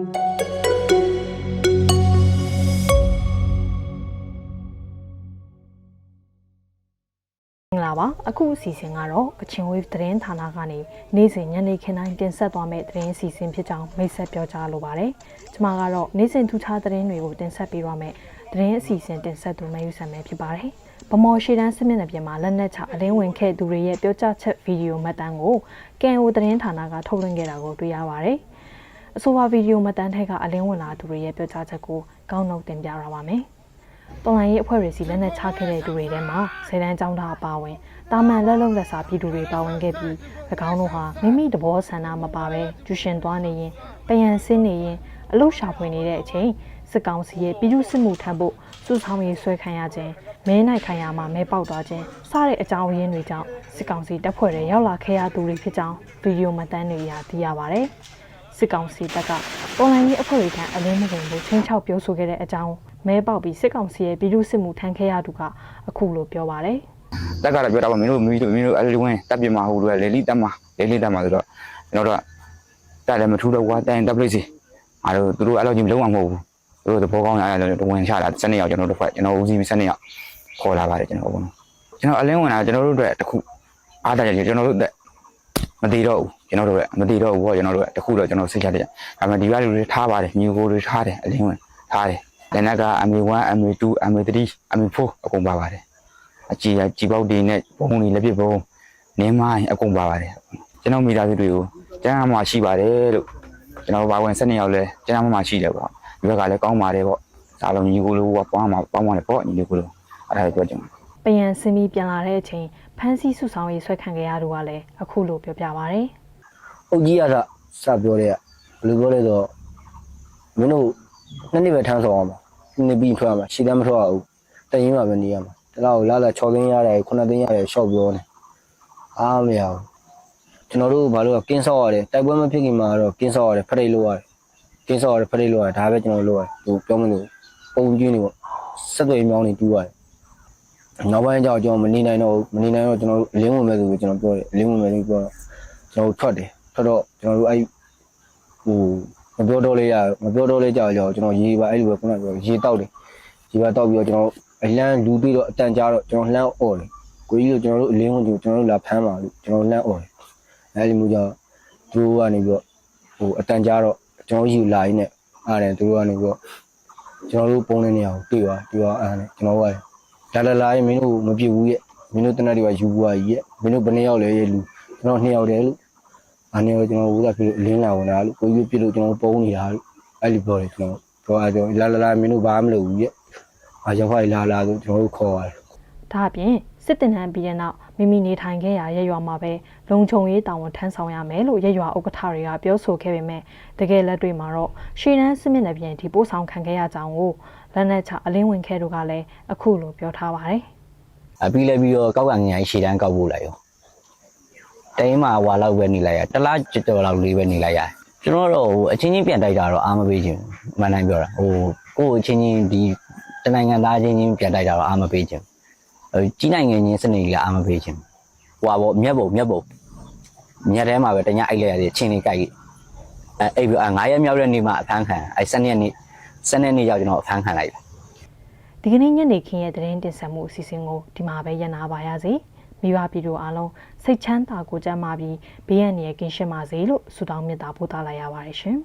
မင်္ဂလာပါအခုအစီအစဉ်ကတော့ကချင် wave သတင်းဌာနကနေနေ့စဉ်ညနေခင်းတိုင်းတင်ဆက်သွားမယ့်သတင်းအစီအစဉ်ဖြစ်ကြောင်းမိတ်ဆက်ပြောကြားလိုပါတယ်ကျွန်မကတော့နေ့စဉ်ထူးခြားသတင်းတွေကိုတင်ဆက်ပေးရမယ့်သတင်းအစီအစဉ်တင်ဆက်သူမယူဆန်မယ်ဖြစ်ပါတယ်ဗမော်ရှေတန်းစစ်မျက်နှာပြင်မှာလက်နက်ချအလင်းဝင်ခဲ့သူတွေရဲ့ပြောကြားချက်ဗီဒီယိုမှတ်တမ်းကို KNO သတင်းဌာနကထုတ်လွှင့်ခဲ့တာကိုတွေ့ရပါတယ် အဆိုပါဗီဒီယိုမှတ်တမ်းထက်ကအလင်းဝင်လာသူတွေရဲ့ပြောကြားချက်ကိုကောင်းနှုတ်တင်ပြရပါမယ်။တော်လိုင်းရေးအဖွဲ့တွေစီလက်နက်ချခဲ့တဲ့သူတွေထဲမှာဆယ်တန်းကျောင်းသားအပါအဝင်တာမန်လက်လုံလက်စားပြည်သူတွေပါဝင်ခဲ့ပြီး၎င်းတို့ဟာမိမိတဘောဆန္ဒမပါဘဲကျူရှင်သွားနေရင်ပယံဆင်းနေရင်အလုရှာဖွေနေတဲ့အချိန်စစ်ကောင်စီရဲ့ပြည်သူစစ်မှုထမ်းဖို့စုဆောင်ရေးဆွဲခံရခြင်းမဲနိုင်ခံရမှာမဲပေါက်သွားခြင်းစတဲ့အကြောင်းရင်းတွေကြောင့်စစ်ကောင်စီတပ်ဖွဲ့တွေရောက်လာခဲ့ရသူတွေဖြစ်ကြောင်းဗီဒီယိုမှတ်တမ်းတွေအရသိရပါတယ်။ စစ်ကောင်စီတပ်ကတော်လိုင်းရေးအဖွဲ့တွေကအလင်းမဝင်ဘူးချင်းချောက်ပြောဆိုခဲ့တဲ့အကြောင်းမဲပေါက်ပြီးစစ်ကောင်စီရဲ့ပြည်သူစစ်မှုထမ်းခဲ့ရသူကအခုလိုပြောပါတယ်တက်ကတော့ပြောတာပါမင်းတို့မင်းတို့မင်းတို့အဲ့လိုဝင်တက်ပြမှာဟုတ်လို့လေလီတက်မှာလေလီတက်မှာဆိုတော့ကျွန်တော်တို့ကတက်လည်းမထူးတော့ကွာတိုင်တက်ပလိစီအားတို့သူတို့အဲ့လိုကြီးမလုံးဝမဟုတ်ဘူးသူတို့သဘောကောင်းရအဲ့လိုဝင်ချတာစနေရောက်ကျွန်တော်တို့ဖက်ကျွန်တော်ဦးစီးစနေရောက်ခေါ်လာပါတယ်ကျွန်တော်ဘုံကျွန်တော်အလင်းဝင်လာကျွန်တော်တို့အတွက်တခုအားတရကျွန်တော်တို့အတွက် မတည်တော့ဘူးကျွန်တော်တို့မတည်တော့ဘူးပေါ့ကျွန်တော်တို့တခုတော့ကျွန်တော်စိတ်ချတယ်ဒါပေမဲ့ဒီကလူတွေထားပါတယ်ညီကိုတွေထားတယ်အလင်းဝင်ထားတယ်လက်နက်က MA1 MA2 MA3 MA4 အကုန်ပါပါတယ်အကြည်အကြည်ပေါက်တွေနဲ့ဘုံတွေလက်ပစ်ဘုံနင်းမိုင်းအကုန်ပါပါတယ်ကျွန်တော်မိသားစုတွေကိုကျန်းမာရှိပါတယ်လို့ကျွန်တော်ဘာဝင်၁၂ယောက်လဲကျန်းမာရှိတယ်ပေါ့ဒီဘက်ကလည်းကောင်းပါတယ်ပေါ့ဒါလုံးညီကိုလိုကပေါင်းမှာပေါင်းမှာလည်းပေါ့ညီကိုလိုအဲ့ဒါပြောချင်တယ် ပယံစင်းပြီးပြန်လာတဲ့အချိန်ဖမ်းဆီးစုဆောင်ရေးဆွဲခံခဲ့ရသူကလည်းအခုလိုပြောပြပါတယ်အုတ်ကြီးရတာစပြောတဲ့ကဘယ်လိုပြောလဲဆိုတော့မင်းတို့နှစ်နှစ်ပဲထမ်းဆောင်အောင်ပါနှစ်ပြီးထွက်ရမှာရှည်တမ်းမထွက်ရဘူးတရင်မှာပဲနေရမှာတလားကိုလာလာ6သိန်းရတယ်9သိန်းရတယ်ရှော့ပြောနေအားမရဘူးကျွန်တော်တို့ဘာလို့ကကင်းဆောက်ရတယ်တိုက်ပွဲမဖြစ်ခင်မှာတော့ကင်းဆောက်ရတယ်ဖရိတ်လို့ရတယ်ကင်းဆောက်ရတယ်ဖရိတ်လို့ရတယ်ဒါပဲကျွန်တော်တို့လုပ်ရတယ်သူပြောမလို့ပုံကျင်းနေပေါ့ဆက်သွယ်မြောင်းနေတူးရတယ် နောက်ပိုင်းကျတော့ကျွန်တော်မနေနိုင်တော့ဘူးမနေနိုင်တော့ကျွန်တော်တို့အလင်းဝင်မဲ့သူကိုကျွန်တော်ပြောတယ်အလင်းဝင်မဲ့သူပြောတော့ကျွန်တော်တို့ထွက်တယ်ထွက်တော့ကျွန်တော်တို့အဲ့ဟိုမပြောတော့လေရမပြောတော့လေကြောက်ကြောက်ကျွန်တော်ရေပါအဲ့လိုပဲခုနကပြောရေတောက်တယ်ရေပါတောက်ပြီးတော့ကျွန်တော်အလန်းလူပြီးတော့အတန်ကြားတော့ကျွန်တော်လှမ်းអော်တယ်ကိုကြီးတို့ကျွန်တော်တို့အလင်းဝင်ကျွန်တော်တို့လာဖမ်းပါလို့ကျွန်တော်လှမ်းអော်တယ်အဲ့ဒီမျိုးကြောင့်သူတို့ကနေပြီးတော့ဟိုအတန်ကြားတော့ကျွန်တော်ယူလာရင်းနဲ့အားတယ်သူတို့ကနေပြီးတော့ကျွန်တော်တို့ပုံနေနေအောင်တွေ့ပါတွေ့ပါအားနဲ့ကျွန်တော်က လာလာလာရင်မင်းတို့မပြစ်ဘူးရဲ့မင်းတို့တနက်တွေကယူဘူးကြီးရဲ့မင်းတို့ဘယ်နှစ်ယောက်လဲရဲ့လူကျွန်တော်နှစ်ယောက်တည်းလို့အနေနဲ့ကျွန်တော်ဝူတာဖြစ်လို့အလင်းလာဝင်တာလို့ကိုကြီးပြလို့ကျွန်တော်ပုံနေတာလို့အဲ့လိုပြောတယ်ကျွန်တော်ပြောအားကြောင့်လာလာလာမင်းတို့ဘာမှမလုပ်ဘူးရဲ့အားကြောင့်ခိုင်လာလာဆိုကျွန်တော်တို့ခေါ်ရတယ်ဒါအပြင် စစ်တင်ဟန်ပြီးတဲ့နောက်မိမိနေထိုင်ခဲ့ရာရက်ရွာမှာပဲလုံခြုံရေးတာဝန်ထမ်းဆောင်ရမယ်လို့ရက်ရွာဥက္ကဋ္ဌတွေကပြောဆိုခဲ့ပေမဲ့တကယ်လက်တွေ့မှာတော့ရှေ့တန်းစစ်မျက်နှာပြင်ဒီပို့ဆောင်ခံခဲ့ရကြောင်းကိုလက်နက်ချအလင်းဝင်ခဲ့တို့ကလည်းအခုလိုပြောထားပါတယ်အပြီးလဲပြီးတော့ကောက်ကငငိုင်းရှည်တန်းကောက်ဖို့လိုက်ရောတိုင်းမှာဟွာလောက်ပဲနေလိုက်ရတလားကြတော်လောက်လေးပဲနေလိုက်ရကျွန်တော်တော့ဟိုအချင်းချင်းပြန်တိုက်တာတော့အားမပေးချင်ဘူးမှန်တိုင်းပြောတာဟိုကိုယ့်အချင်းချင်းဒီတနိုင်ငံသားချင်းချင်းပြန်တိုက်တာတော့အားမပေးချင်ဟို ကြီးနိုင်ငံချင်းစနေကြီးလည်းအားမပေးချင်ဟွာပေါ့မြက်ပုံမြက်ပုံမြက်ထဲမှာပဲတ냐အိုက်လိုက်ရတယ်ချင်းလေးကြိုက်အဲအဲ့ပြီး9ရက်မြောက်တဲ့နေ့မှာအဖမ်းခံအဲ7ရက်နေ့7ရက်နေ့ရောက်ကျွန်တော်အဖမ်းခံလိုက်ဒီကနေ့ညနေခင်းရဲ့သတင်းတင်ဆက်မှုအစီအစဉ်ကိုဒီမှာပဲရပ်နာပါရစေမိဘပြည်သူအားလုံးစိတ်ချမ်းသာကိုကြမ်းမာပြီးဘေးရန်ရကင်းရှင်းပါစေလို့ဆုတောင်းမေတ္တာပို့သလိုက်ရပါတယ်ရှင်